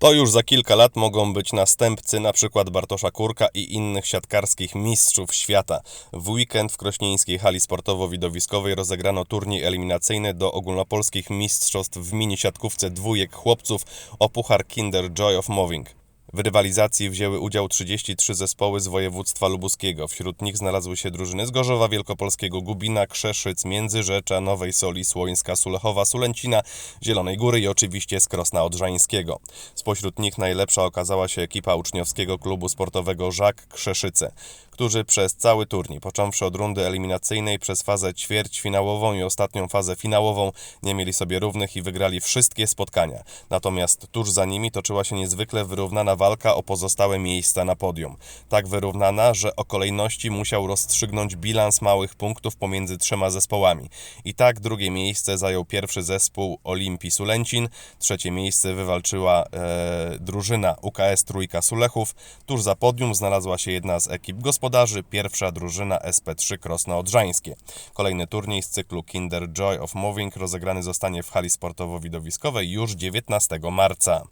To już za kilka lat mogą być następcy np. Bartosza Kurka i innych siatkarskich mistrzów świata. W weekend w krośnieńskiej hali sportowo-widowiskowej rozegrano turniej eliminacyjny do ogólnopolskich mistrzostw w mini siatkówce dwójek chłopców o puchar Kinder Joy of Moving. W rywalizacji wzięły udział 33 zespoły z województwa lubuskiego. Wśród nich znalazły się drużyny z Gorzowa Wielkopolskiego, Gubina, Krzeszyc, Międzyrzecza, Nowej Soli, Słońska, Sulechowa, Sulęcina, Zielonej Góry i oczywiście z Krosna Odrzańskiego. Spośród nich najlepsza okazała się ekipa uczniowskiego klubu sportowego Żak Krzeszyce, którzy przez cały turniej, począwszy od rundy eliminacyjnej przez fazę ćwierćfinałową i ostatnią fazę finałową, nie mieli sobie równych i wygrali wszystkie spotkania. Natomiast tuż za nimi toczyła się niezwykle wyrównana walka o pozostałe miejsca na podium. Tak wyrównana, że o kolejności musiał rozstrzygnąć bilans małych punktów pomiędzy trzema zespołami. I tak drugie miejsce zajął pierwszy zespół Olimpii Sulęcin, trzecie miejsce wywalczyła e, drużyna UKS Trójka Sulechów, tuż za podium znalazła się jedna z ekip gospodarzy, pierwsza drużyna SP3 Krosno Odrzańskie. Kolejny turniej z cyklu Kinder Joy of Moving rozegrany zostanie w hali sportowo-widowiskowej już 19 marca.